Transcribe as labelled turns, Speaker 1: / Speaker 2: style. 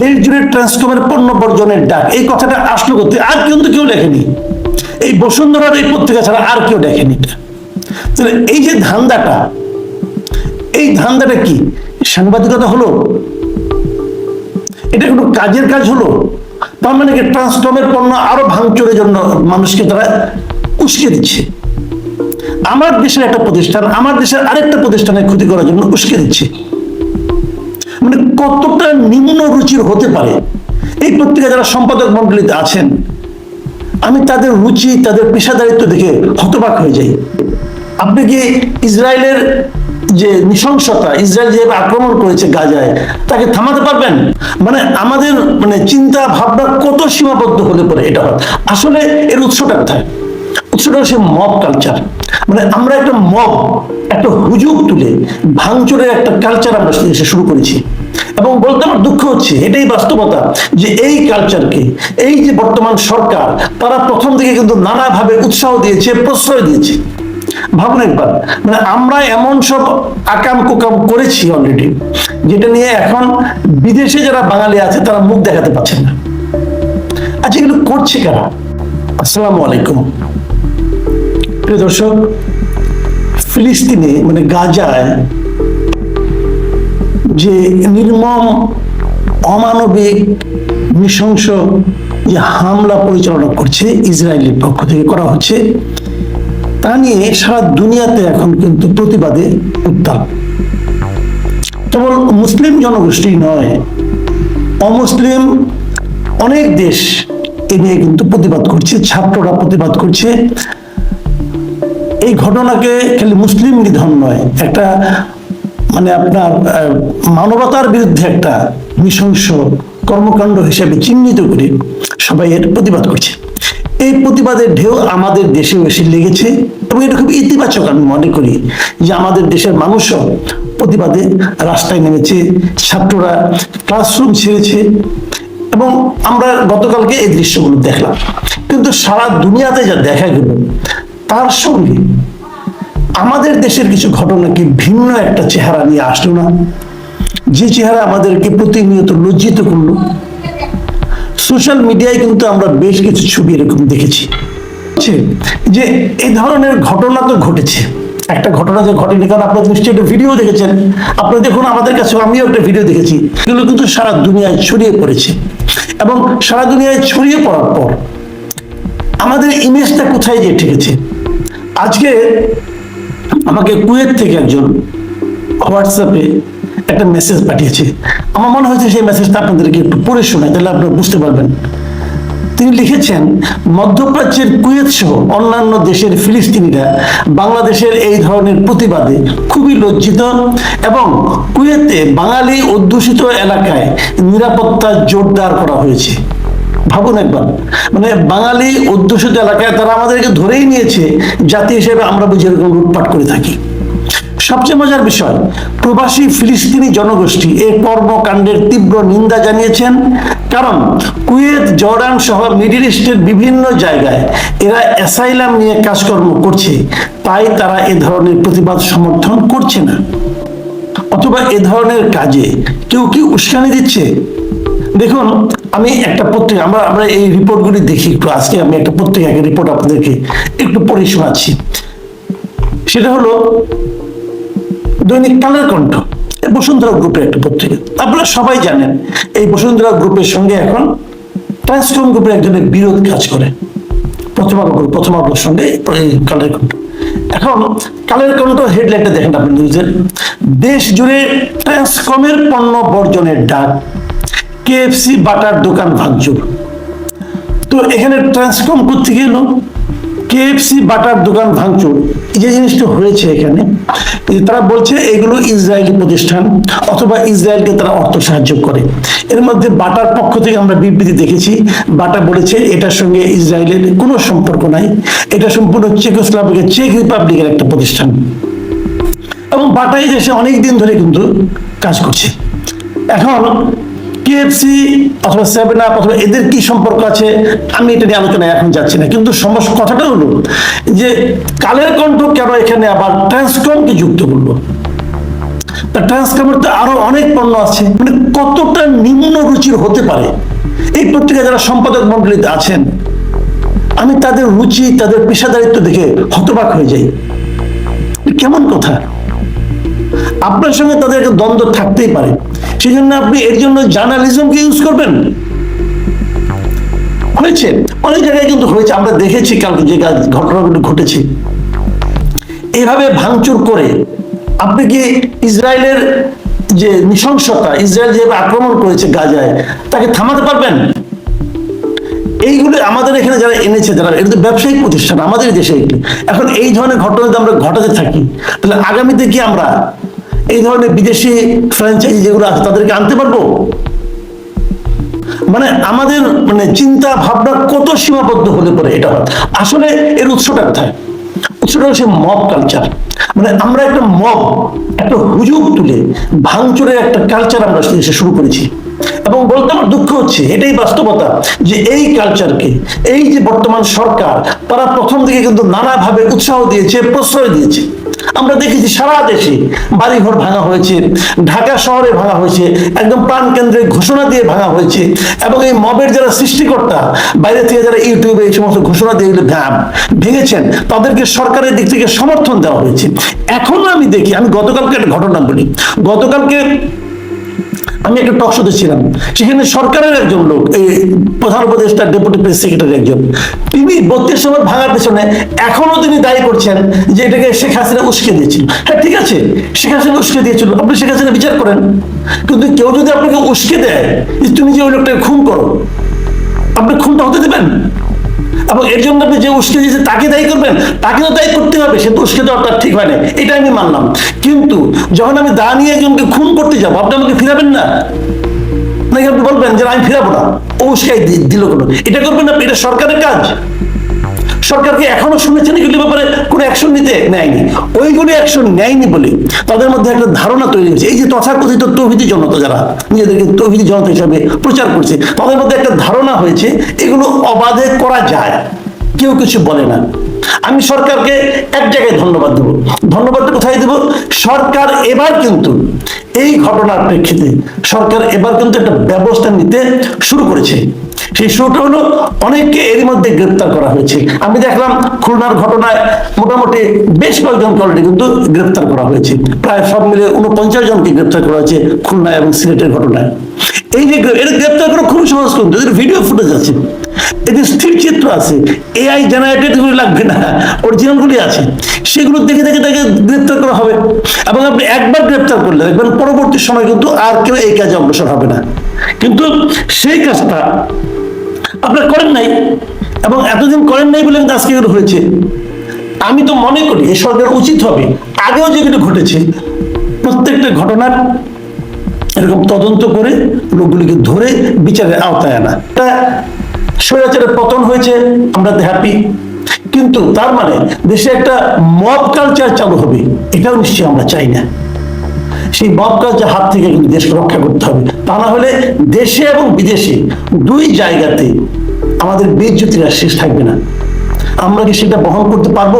Speaker 1: দেশ জুড়ে ট্রান্সকমের পণ্য বর্জনের ডাক। এই কথাটা আসলো করতে আর কিন্তু কেউ লেখেনি। এই বসুন্ধরার এই পত্রিকা ছাড়া আর কেউ লেখেনি তাহলে এই যে ধান্দাটা, এই ধান্দাটা কি? সাংবাদিকতা হলো? এটা কোনো কাজের কাজ হলো? তার মানে কি ট্রান্সকমের পণ্য আরও ভাঙচুরের জন্য মানুষকে তারা উস্কে দিচ্ছে? আমার দেশের একটা প্রতিষ্ঠান, আমার দেশের আরেকটা প্রতিষ্ঠানের ক্ষতি করার জন্য উস্কে দিচ্ছে। মানে কতটা নিম্ন রুচির হতে পারে? এই পত্রিকা যারা সম্পাদক মন্ডলীতে আছেন, আমি তাদের রুচি, তাদের পেশাদারিত্ব দেখে হতবাক হয়ে যাই। আপনি কি ইসরায়েলের যে নৃশংসতা, ইসরায়েল যেভাবে আক্রমণ করেছে গাজায়, তাকে থামাতে পারবেন? মানে আমাদের মানে চিন্তা ভাবনা কত সীমাবদ্ধ হলে পরে এটা আসলে এর উৎসটা কোথায়? উৎসটা হচ্ছে মব কালচার। মানে আমরা একটা মব, একটা হুজুগ তুলে ভাঙচুরের একটা কালচার আমরা শুরু করেছি। এবং বলতে আমার দুঃখ হচ্ছে, এটাই বাস্তবতা যে এই কালচারকে এই যে বর্তমান সরকার, তারা প্রথম থেকে কিন্তু নানাভাবে উৎসাহ দিয়েছে, প্রশ্রয় দিয়েছে। ভাবুন একবার মানে আমরা এমন সব আকাম কুকাম করেছি অলরেডি যেটা নিয়ে এখন বিদেশে যারা বাঙালি আছে, তারা মুখ দেখাতে পারছেন না। আচ্ছা এগুলো করছে কারা? আসসালামু আলাইকুম। প্রিয় দর্শক, ফিলিস্তিনে মানে গাজায় যে নির্মম, অমানবিক, নৃশংস যে হামলা পরিচালনা করছে ইসরায়েলের পক্ষ থেকে করা হচ্ছে, তা নিয়ে সারা দুনিয়াতে এখন কিন্তু প্রতিবাদে উত্তাপ কেবল মুসলিম জনগোষ্ঠী নয়, অমুসলিম অনেক দেশ এ নিয়ে কিন্তু প্রতিবাদ করছে, ছাত্ররা প্রতিবাদ করছে। এই ঘটনাকে খালি মুসলিম নিধন নয়, একটা মানে আপনার মানবতার বিরুদ্ধে একটা নৃশংস কর্মকাণ্ড হিসেবে চিহ্নিত করে সবাই এর প্রতিবাদ করছে। এই প্রতিবাদের ঢেউ আমাদের দেশেও এসে লেগেছে এবং এটা খুব ইতিবাচক আমি মনে করি যে আমাদের দেশের মানুষও প্রতিবাদে রাস্তায় নেমেছে, ছাত্ররা ক্লাসরুম ছেড়েছে এবং আমরা গতকালকে এই দৃশ্যগুলো দেখলাম। কিন্তু সারা দুনিয়াতে যা দেখা গেল, তার সঙ্গে আমাদের দেশের কিছু ঘটনা কি ভিন্ন একটা চেহারা নিয়ে আসলো না? যে চেহারা আমাদেরকে প্রতিনিয়ত লজ্জিত করল। সোশ্যাল মিডিয়ায় কিন্তু আমরা বেশ কিছু ছবি এরকম দেখেছি। যে- এই ধরনের ঘটনা তো ঘটেছে। একটা ঘটনা যে ঘটেনি, কারণ আপনারা নিশ্চয়ই একটা ভিডিও দেখেছেন। আপনারা দেখুন, আমাদের কাছে আমিও একটা ভিডিও দেখেছি। এগুলো কিন্তু সারা দুনিয়ায় ছড়িয়ে পড়েছে। এবং সারা দুনিয়ায় ছড়িয়ে পড়ার পর আমাদের ইমেজটা কোথায় যে ঠেকেছে? আজকে আমাকে কুয়েত থেকে একজন হোয়াটসঅ্যাপে একটা মেসেজ পাঠিয়েছে। আমার মনে হয়েছে সেই মেসেজটা আপনাদেরকে একটু পড়ে শোনায়, তাহলে আপনারা বুঝতে পারবেন। তিনি লিখেছেন, মধ্যপ্রাচ্যের কুয়েত সহ অন্যান্য দেশের ফিলিস্তিনিরা বাংলাদেশের এই ধরনের প্রতিবাদে খুবই লজ্জিত এবং কুয়েতে বাঙালি অধ্যুষিত এলাকায় নিরাপত্তা জোরদার করা হয়েছে। ভাবুন একবার। মানে বাঙালি অধ্যুষিত এলাকায় তারা আমাদেরকে ধরেই নিয়েছে, জাতি হিসেবে আমরা বুঝে এরকম লুটপাট করে থাকি। সবচেয়ে মজার বিষয়, প্রবাসী ফিলিস্তিনি জনগোষ্ঠী এই কর্মকাণ্ডের তীব্র নিন্দা জানিয়েছেন। কারণ কুয়েত, জর্ডান সহ মিডিল ইস্টের বিভিন্ন জায়গায় এরা অ্যাসাইলাম নিয়ে কাজকর্ম করছে, তাই তারা এ ধরনের প্রতিবাদ সমর্থন করছে না। অথবা এ ধরনের কাজে কেউ কি উস্কানি দিচ্ছে? দেখুন, আমি একটা পত্রিকা, আমরা আমরা এই রিপোর্টগুলি দেখি একটু। আজকে আমি একটা পত্রিকাকে রিপোর্ট আপনাদেরকে একটু পড়ে শোনাচ্ছি। সেটা হলো, দৈনিক কালের কণ্ঠ বসুন্ধরা গ্রুপের একটা পত্রিকা। আপনারা সবাই জানেন, এই বসুন্ধরা গ্রুপের সঙ্গে এখন ট্রান্সকম গ্রুপের একজনের বিরোধ কাজ করে। প্রথম আলো প্রথম আলোর সঙ্গে কালের কণ্ঠ। এখন, কালের কণ্ঠ হেডলাইনটা দেখেন আপনি নিউজের দেশ জুড়ে ট্রান্সকমের পণ্য বর্জনের ডাক। কেএফসি বাটার দোকান ভাঙচুর তো এখানে ট্রান্সকম করতে গেল কেএফসি বাটার দোকান ভাঙচুর। যে জিনিসটা হয়েছে এখানে, এই তারা বলছে এগুলো ইসরায়েলি প্রতিষ্ঠান অথবা ইসরায়েলকে তারা অর্থ সাহায্য করে। এর মধ্যে বাটার পক্ষ থেকে আমরা বিবৃতি দেখেছি, বাটা বলেছে এটার সঙ্গে ইসরায়েলের কোনো সম্পর্ক নাই। এটা সম্পূর্ণ চেকোস্লাভিকের চেক রিপাবলিকের একটা প্রতিষ্ঠান। এবং বাটাই দেশে অনেক দিন ধরে কিন্তু কাজ করছে। এখন কেএফসি অথবা সেভেন আপ অথবা এদের কি সম্পর্ক আছে? আমি এটা নিয়ে আলোচনায় এখন যাচ্ছি না। কিন্তু সমস্যা কথাটা হলো যে কালের কণ্ঠ কেন এখানে আবার ট্রান্সকমকে যুক্ত করল? তার ট্রান্সফর্মার আরও অনেক পণ্য আছে। মানে কতটা নিম্ন রুচির হতে পারে? এই পত্রিকা যারা সম্পাদক মন্ডলীতে আছেন, আমি তাদের রুচি, তাদের পেশাদারিত্ব দেখে হতবাক হয়ে যাই। কেমন কথা? আপনার সঙ্গে তাদের একটা দ্বন্দ্ব থাকতেই পারে। সেই জন্য আপনি এর জন্য জার্নালিজমকে ইউজ করবেন? হয়েছে। অনেক জায়গায় কিন্তু হয়েছে। আমরা দেখেছি কালকে যে ঘটনাগুলো ঘটেছে। এভাবে ভাঙচুর করে আপনি কি ইসরায়েলের যে নৃশংসতা, ইসরায়েল যেভাবে আক্রমণ করেছে গাজায়, তাকে থামাতে পারবেন? এইগুলো আমাদের এখানে যারা এনেছে, যারা এটা তো ব্যবসায়িক প্রতিষ্ঠান, আমাদের দেশে এখন এই ধরনের ঘটনা যদি আমরা ঘটাতে থাকি, তাহলে আগামীতে কি আমরা এই ধরনের বিদেশি ফ্র্যাঞ্চাইজি যেগুলো আছে, তাদেরকে আনতে পারব? মানে আমাদের মানে চিন্তা ভাবনা কত সীমাবদ্ধ হলে পরে এটা? আসলে এর উৎসটা কোথায়? উৎসটা হচ্ছে মব কালচার মানে আমরা একটা মব একটা হুজুগ তুলে ভাঙচুরের একটা কালচার আমরা শুরু করেছি। এবং বলতে আমার দুঃখ হচ্ছে, এটাই বাস্তবতা যে এই কালচারকে এই যে বর্তমান সরকার, তারা প্রথম দিকে কিন্তু নানাভাবে উৎসাহ দিয়েছে, প্রশ্রয় দিয়েছে। আমরা দেখেছি সারা দেশে বাড়িঘর ভাঙা হয়েছে, ঢাকা শহরে ভাঙা হয়েছে, একদম প্রাণ কেন্দ্রে ঘোষণা দিয়ে ভাঙা হয়েছে এবং এই মবের যারা সৃষ্টিকর্তা, বাইরে থেকে যারা ইউটিউবে এই সমস্ত ঘোষণা দিয়ে ভেঙেছেন, তাদেরকে সরকারের দিক থেকে সমর্থন দেওয়া হয়েছে। এখন আমি দেখি, আমি গতকালকে একটা ঘটনা বলি। গতকালকে একটা টক শোতে ছিলাম। সেখানে সরকারের একজন লোক, এই প্রধান উপদেষ্টা ডেপুটি প্রেস সেক্রেটারি একজন, তিনি বত্রিশ সময় ভাঙার পেছনে এখনও তিনি দায়ী করছেন যে এটাকে শেখ হাসিনা উস্কে দিয়েছিল। হ্যাঁ ঠিক আছে, শেখ হাসিনা উস্কে দিয়েছিল, আপনি শেখ হাসিনা বিচার করেন। কিন্তু কেউ যদি আপনাকে উস্কে দেয় তুমি যে ওই লোকটাকে খুন করো, আপনি খুনটা হতে দেবেন? এবং এর জন্য আপনি যে উস্কে দিয়েছে, তাকে দায়ী করবেন? তাকে তো দায়ী করতে হবে, সে তো উস্কে দেওয়া তার ঠিক হয় না এটা আমি মানলাম। কিন্তু যখন আমি দা নিয়ে একজনকে খুন করতে যাব, আপনি আমাকে ফিরাবেন না? নাকি আপনি বলবেন যে আমি ফিরাবো না? ও উস্কাই দিল কোনো? এটা করবেন না এটা সরকারের কাজ। সরকারকে এখনও শুনেছেন এগুলি ব্যাপারে? কোনো অ্যাকশন নিতে? নেয়নি। ওইগুলি অ্যাকশন নেয়নি বলে তাদের মধ্যে একটা ধারণা তৈরি হয়েছে। এই যে তথাকথিত তৌহিদি জনতা যারা, নিজেদেরকে তৌহিদি জনতা হিসাবে প্রচার করছে, তাদের মধ্যে একটা ধারণা হয়েছে, এগুলো অবাধে করা যায়। কেউ কিছু বলে না। আমি সরকারকে এক জায়গায় ধন্যবাদ দেবো। ধন্যবাদ কোথায় দেবো? সরকার এবার কিন্তু এই ঘটনার প্রেক্ষিতে সরকার এবার কিন্তু একটা ব্যবস্থা নিতে শুরু করেছে। সেই শুরুটা হলো, অনেককে এরই মধ্যে গ্রেপ্তার করা হয়েছে। আমি দেখলাম খুলনার ঘটনায় মোটামুটি বেশ কয়েকজন অলরেডি কিন্তু গ্রেপ্তার করা হয়েছে। প্রায় সব মিলে উনপঞ্চাশ জনকে গ্রেপ্তার করা হয়েছে খুলনা এবং সিলেটের ঘটনায়। এই যে এটা গ্রেপ্তার করা খুব সহজ কিন্তু এদের ভিডিও ফুটেজ আছে। এদের স্থির চিত্র আছে। এআই জেনারেটেড গুলি লাগবে না। অরিজিনাল গুলি আছে। সেগুলো দেখে দেখে তাকে গ্রেপ্তার করা হবে। এবং আপনি একবার গ্রেপ্তার করলে দেখবেন পরবর্তী সময় কিন্তু আর কেউ এই কাজে অগ্রসর হবে না। কিন্তু সেই কাজটা আপনারা করেন নাই। এবং এতদিন করেন নাই বলে কিন্তু আজকে এগুলো হয়েছে। আমি তো মনে করি, এই সরকার উচিত হবে। আগেও যেগুলো ঘটেছে, প্রত্যেকটা ঘটনার এরকম তদন্ত করে লোকগুলিকে ধরে বিচারের আওতায় আনা। এটা স্বৈরাচারের পতন হয়েছে, আমরা হ্যাপি কিন্তু তার মানে দেশে একটা মব কালচার চালু হবে, এটাও নিশ্চয়ই আমরা চাই না। সেই মব কালচার হাত থেকে কিন্তু দেশকে রক্ষা করতে হবে। তা না হলে দেশে এবং বিদেশে দুই জায়গাতে আমাদের বেজ্যোতিরা শেষ থাকবে না। আমরা কি সেটা বহন করতে পারব?